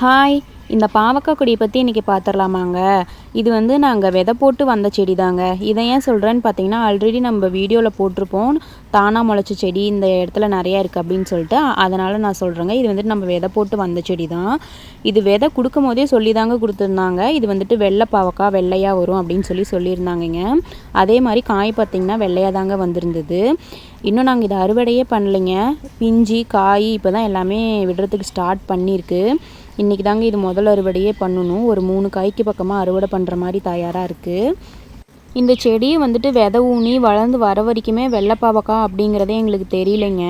Hi இந்த பாவக்காய் கொடியை பற்றி இன்றைக்கி பார்த்துடலாமாங்க இது வந்து நாங்கள் விதை போட்டு வந்த செடி தாங்க இதை ஏன் சொல்கிறேன்னு பார்த்தீங்கன்னா ஆல்ரெடி நம்ம வீடியோவில் போட்டிருப்போம். தானாக முளைச்ச செடி இந்த இடத்துல நிறையா இருக்குது அப்படின்னு சொல்லிட்டு அதனால் நான் சொல்கிறேங்க இது வந்துட்டு நம்ம விதை போட்டு வந்த செடி தான் இது விதை கொடுக்கும் போதே சொல்லி தாங்க கொடுத்துருந்தாங்க. இது வந்துட்டு வெள்ளை பாவக்காய் வெள்ளையாக வரும் அப்படின்னு சொல்லி சொல்லியிருந்தாங்கங்க. அதே மாதிரி காய் பார்த்திங்கன்னா வெள்ளையாக தாங்க வந்திருந்தது. இன்னும் நாங்கள் இதை அறுவடையே பண்ணலைங்க. பிஞ்சி காய் இப்போ தான் எல்லாமே விடுறதுக்கு ஸ்டார்ட் பண்ணியிருக்கு. இன்றைக்கி தாங்க இது முதல் அறுவடையே பண்ணணும். ஒரு மூணு காய்க்கு பக்கமாக அறுவடை பண்ணுற மாதிரி தயாராக இருக்குது இந்த செடியை வந்துட்டு வித ஊனி வளர்ந்து வர வரைக்குமே வெள்ளை பாவக்காய் அப்படிங்கிறதே எங்களுக்கு தெரியலைங்க.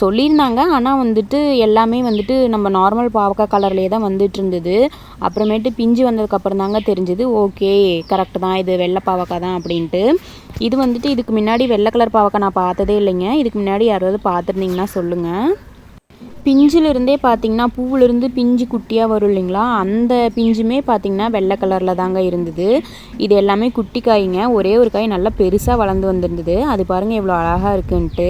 சொல்லியிருந்தாங்க. ஆனால் வந்துட்டு எல்லாமே வந்துட்டு நம்ம நார்மல் பாவக்காய் கலர்லேயே தான் வந்துட்டு இருந்தது. அப்புறமேட்டு பிஞ்சு வந்ததுக்கப்புறம் தாங்க தெரிஞ்சது. ஓகே கரெக்டு தான். இது வெள்ளை பாவக்காய் தான் அப்படின்ட்டு. இது வந்துட்டு இதுக்கு முன்னாடி வெள்ளை கலர் பாவக்காய் நான் பார்த்ததே இல்லைங்க. இதுக்கு முன்னாடி யாராவது பார்த்துருந்தீங்கன்னா சொல்லுங்கள் பிஞ்சிலிருந்தே பார்த்தீங்கன்னா பூவிலிருந்து பிஞ்சு குட்டியாக வரும் இல்லைங்களா? அந்த பிஞ்சுமே பார்த்திங்கன்னா வெள்ளை கலரில் தாங்க இருந்தது. இது எல்லாமே குட்டி காய்ங்க. ஒரே ஒரு காய் நல்லா பெருசாக வளர்ந்து வந்திருந்தது. அது பாருங்கள் எவ்வளோ அழகாக இருக்குன்ட்டு.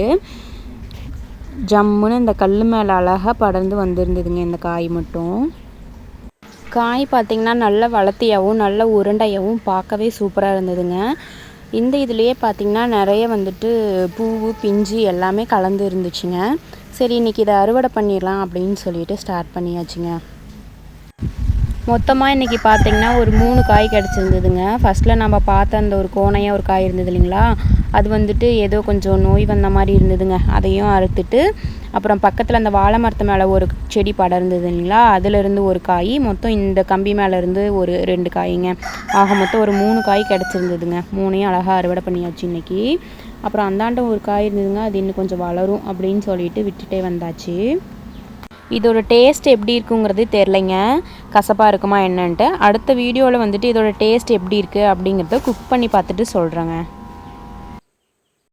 ஜம்முன்னு இந்த கல் மேலே அழகாக படர்ந்து வந்திருந்ததுங்க இந்த காய் மட்டும். காய் பார்த்திங்கன்னா நல்ல வளர்த்தியாகவும் நல்ல உருண்டையாகவும் பார்க்கவே சூப்பராக இருந்ததுங்க. இந்த இதுலேயே பார்த்திங்கன்னா நிறைய வந்துட்டு பூவு பிஞ்சு எல்லாமே கலந்து இருந்துச்சுங்க. சரி இன்றைக்கி இதை அறுவடை பண்ணிடலாம் அப்படின்னு சொல்லிட்டு ஸ்டார்ட் பண்ணியாச்சுங்க. மொத்தமாக இன்றைக்கி பார்த்திங்கன்னா ஒரு மூணு காய் கிடச்சிருந்ததுங்க. ஃபஸ்ட்டில் நம்ம பார்த்த அந்த ஒரு கோணையாக ஒரு காய் இருந்தது இல்லைங்களா? அது வந்துட்டு ஏதோ கொஞ்சம் நோய் வந்த மாதிரி இருந்ததுங்க. அதையும் அறுத்துட்டு அப்புறம் பக்கத்தில் அந்த வாழை மரத்து மேலே ஒரு செடி படர்ந்தது இல்லைங்களா? அதிலிருந்து ஒரு காய் மொத்தம் இந்த கம்பி மேலேருந்து ஒரு ரெண்டு காய்ங்க. ஆக மொத்தம் ஒரு மூணு காய் கிடச்சிருந்ததுங்க. மூணையும் அழகாக அறுவடை பண்ணியாச்சு இன்றைக்கி அப்புறம் அந்தாண்ட ஒரு காய் இருந்ததுங்க. அது இன்னும் கொஞ்சம் வளரும் அப்படின்னு சொல்லிட்டு விட்டுட்டே வந்தாச்சு. இதோட டேஸ்ட் எப்படி இருக்குங்கிறது தெரிலைங்க கசப்பாக இருக்குமா என்னன்ட்டு. அடுத்த வீடியோவில் வந்துட்டு இதோட டேஸ்ட் எப்படி இருக்குது அப்படிங்கிறத குக் பண்ணி பார்த்துட்டு சொல்கிறேங்க